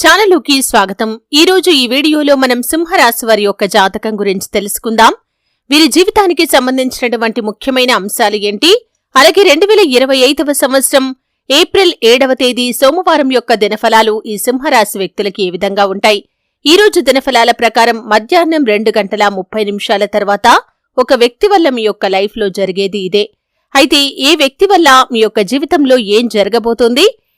ఛానల్లోకి స్వాగతం. ఈరోజు ఈ వీడియోలో మనం సింహరాశి వారి యొక్క జాతకం గురించి తెలుసుకుందాం. వీరి జీవితానికి సంబంధించినటువంటి ముఖ్యమైన అంశాలు ఏంటి? అలాగే రెండు వేల ఇరవై ఐదవ సంవత్సరం ఏప్రిల్ ఏడవ తేదీ సోమవారం యొక్క దినఫలాలు ఈ సింహరాశి వ్యక్తులకి ఏ విధంగా ఉంటాయి? ఈ రోజు దినఫలాల ప్రకారం మధ్యాహ్నం రెండు గంటల ముప్పై నిమిషాల తర్వాత ఒక వ్యక్తి వల్ల మీ యొక్క లైఫ్లో జరిగేది ఇదే. అయితే ఏ వ్యక్తి వల్ల మీ యొక్క జీవితంలో ఏం జరగబోతోంది?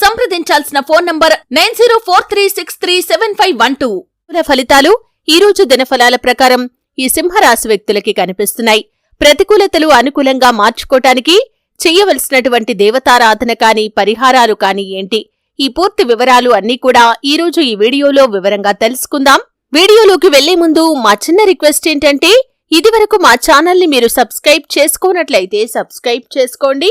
సంప్రదించాల్సిన phone number nine zero four three six three seven five one two. ఫలితాలు ఈ రోజు దినఫలాల ప్రకారం ఈ సింహరాశి వ్యక్తులకి కనిపిస్తున్నాయి. ప్రతికూలతలు అనుకూలంగా మార్చుకోటానికి చెయ్యవలసినటువంటి దేవతారాధన కాని పరిహారాలు కాని ఏంటి? ఈ పూర్తి వివరాలు అన్నీ కూడా ఈ రోజు ఈ వీడియోలో వివరంగా తెలుసుకుందాం. వీడియోలోకి వెళ్ళే ముందు మా చిన్న రిక్వెస్ట్ ఏంటంటే ఇదివరకు మా ఛానల్ని మీరు సబ్స్క్రైబ్ చేసుకోనట్లయితే సబ్స్క్రైబ్ చేసుకోండి.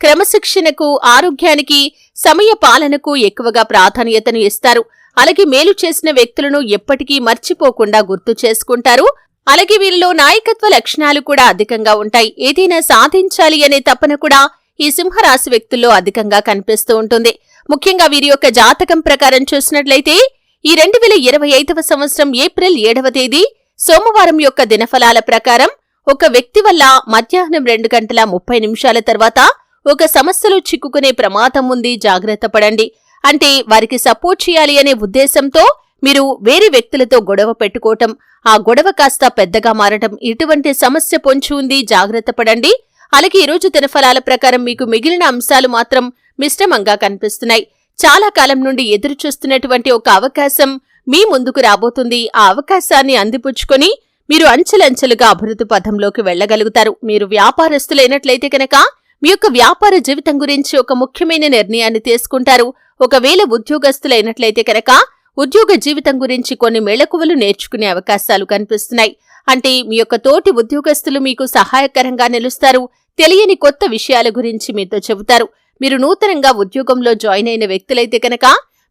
క్రమశిక్షణకు ఆరోగ్యానికి సమయ పాలనకు ఎక్కువగా ప్రాధాన్యతను ఇస్తారు. అలాగే మేలు చేసిన వ్యక్తులను ఎప్పటికీ మర్చిపోకుండా గుర్తు చేసుకుంటారు. అలాగే వీరిలో నాయకత్వ లక్షణాలు కూడా అధికంగా ఉంటాయి. ఏదైనా సాధించాలి అనే తపన కూడా ఈ సింహరాశి వ్యక్తుల్లో అధికంగా కనిపిస్తూ ఉంటుంది. ముఖ్యంగా వీరి యొక్క జాతకం ప్రకారం చూసినట్లయితే ఈ రెండు వేల ఇరవై ఐదవ సంవత్సరం ఏప్రిల్ ఏడవ తేదీ సోమవారం యొక్క దినఫలాల ప్రకారం ఒక వ్యక్తి వల్ల మధ్యాహ్నం రెండు గంటల ముప్పై నిమిషాల తర్వాత ఒక సమస్యలో చిక్కుకునే ప్రమాదం ఉంది జాగ్రత్త పడండి. అంటే వారికి సపోర్ట్ చేయాలి అనే ఉద్దేశంతో మీరు వేరే వ్యక్తులతో గొడవ పెట్టుకోవటం ఆ గొడవ కాస్త పెద్దగా మారటం ఇటువంటి సమస్య పొంచి ఉంది జాగ్రత్త పడండి. అలాగే ఈరోజు దినఫలాల ప్రకారం మీకు మిగిలిన అంశాలు మాత్రం మిశ్రమంగా కనిపిస్తున్నాయి. చాలా కాలం నుండి ఎదురు చూస్తున్నటువంటి ఒక అవకాశం మీ ముందుకు రాబోతుంది. ఆ అవకాశాన్ని అందిపుచ్చుకొని మీరు అంచెలంచెలుగా అభివృద్ధి పథంలోకి వెళ్ళగలుగుతారు మీరు వ్యాపారస్తులైనట్లయితే కనుక మీ యొక్క వ్యాపార జీవితం గురించి ఒక ముఖ్యమైన నిర్ణయాన్ని తీసుకుంటారు. ఒకవేళ ఉద్యోగస్తులైనట్లయితే కనుక ఉద్యోగ జీవితం గురించి కొన్ని మెళకువలు నేర్చుకునే అవకాశాలు కనిపిస్తున్నాయి. అంటే మీ యొక్క తోటి ఉద్యోగస్తులు మీకు సహాయకరంగా నిలుస్తారు. తెలియని కొత్త విషయాల గురించి మీతో చెబుతారు. మీరు నూతనంగా ఉద్యోగంలో జాయిన్ అయిన వ్యక్తులైతే కనుక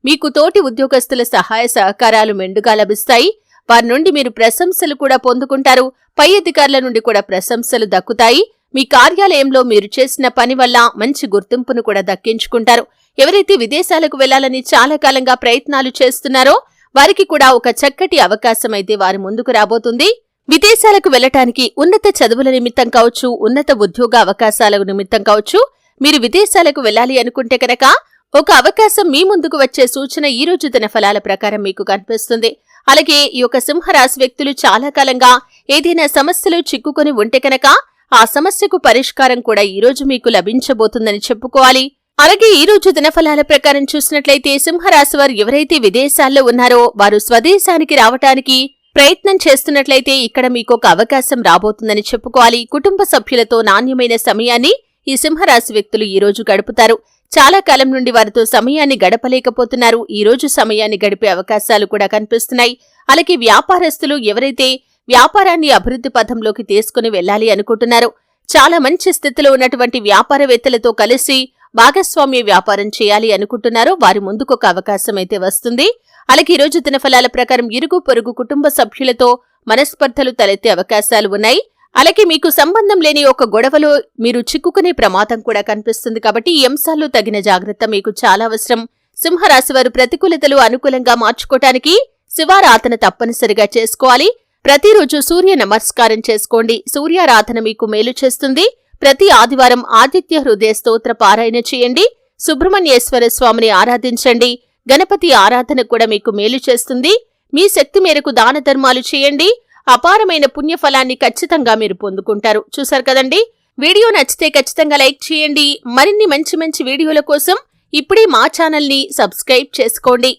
మీకు తోటి ఉద్యోగస్తుల సహాయ సహకారాలు మెండుగా లభిస్తాయి. వారి నుండి మీరు ప్రశంసలు కూడా పొందుకుంటారు. పై అధికారుల నుండి కూడా ప్రశంసలు దక్కుతాయి. మీ కార్యాలయంలో మీరు చేసిన పని వల్ల మంచి గుర్తింపును కూడా దక్కించుకుంటారు. ఎవరైతే విదేశాలకు వెళ్ళాలని చాలా కాలంగా ప్రయత్నాలు చేస్తున్నారో వారికి కూడా ఒక చక్కటి అవకాశం అయితే వారి ముందుకు రాబోతుంది. విదేశాలకు వెళ్ళటానికి ఉన్నత చదువుల నిమిత్తం కావచ్చు ఉన్నత ఉద్యోగ అవకాశాల నిమిత్తం కావచ్చు మీరు విదేశాలకు వెళ్ళాలి అనుకుంటే కనుక ఒక అవకాశం మీ ముందుకు వచ్చే సూచన ఈ రోజు దిన ఫలాల ప్రకారం మీకు కనిపిస్తుంది. అలాగే ఈ యొక్క సింహరాశి వ్యక్తులు చాలా కాలంగా ఏదైనా సమస్యలో చిక్కుకొని ఉంటే కనుక ఆ సమస్యకు పరిష్కారం కూడా ఈరోజు మీకు లభించబోతుందని చెప్పుకోవాలి. అలాగే ఈ రోజు దినఫలాల ప్రకారం చూసినట్లయితే సింహరాశి వారు ఎవరైతే విదేశాల్లో ఉన్నారో వారు స్వదేశానికి రావటానికి ప్రయత్నం చేస్తున్నట్లయితే ఇక్కడ మీకు ఒక అవకాశం రాబోతుందని చెప్పుకోవాలి. కుటుంబ సభ్యులతో నాణ్యమైన సమయాన్ని ఈ సింహరాశి వ్యక్తులు ఈ రోజు గడుపుతారు. చాలా కాలం నుండి వారితో సమయాన్ని గడపలేకపోతున్నారు. ఈ రోజు సమయాన్ని గడిపే అవకాశాలు కూడా కనిపిస్తున్నాయి. అలాగే వ్యాపారస్తులు ఎవరైతే వ్యాపారాన్ని అభివృద్ధి పథంలోకి తీసుకుని వెళ్ళాలి అనుకుంటున్నారు. చాలా మంచి స్థితిలో ఉన్నటువంటి వ్యాపారవేత్తలతో కలిసి భాగస్వామ్య వ్యాపారం చేయాలి అనుకుంటున్నారో. వారి ముందుకు ఒక అవకాశం అయితే వస్తుంది. అలాగే ఈరోజు రోజు దినఫలాల ప్రకారం ఇరుగు పొరుగు కుటుంబ సభ్యులతో మనస్పర్ధలు తలెత్తే అవకాశాలు ఉన్నాయి. అలాగే మీకు సంబంధం లేని ఒక గొడవలో మీరు చిక్కుకునే ప్రమాదం కూడా కనిపిస్తుంది కాబట్టి ఈ అంశాల్లో తగిన జాగ్రత్త మీకు చాలా అవసరం. సింహరాశి వారు ప్రతికూలతలు అనుకూలంగా మార్చుకోవటానికి శివారాధన తప్పనిసరిగా చేసుకోవాలి. ప్రతిరోజు సూర్య నమస్కారం చేసుకోండి. సూర్యారాధన మీకు మేలు చేస్తుంది. ప్రతి ఆదివారం ఆదిత్య హృదయ స్తోత్ర పారాయణ చేయండి. సుబ్రహ్మణ్యేశ్వర స్వామిని ఆరాధించండి. గణపతి ఆరాధన కూడా మీకు మేలు చేస్తుంది. మీ శక్తి మేరకు దాన ధర్మాలు చేయండి. అపారమైన పుణ్యఫలాన్ని ఖచ్చితంగా మీరు పొందుకుంటారు. చూసారు కదండి? వీడియో నచ్చితే ఖచ్చితంగా లైక్ చేయండి. మరిన్ని మంచి మంచి వీడియోల కోసం ఇప్పుడే మా ఛానల్ని సబ్స్క్రైబ్ చేసుకోండి.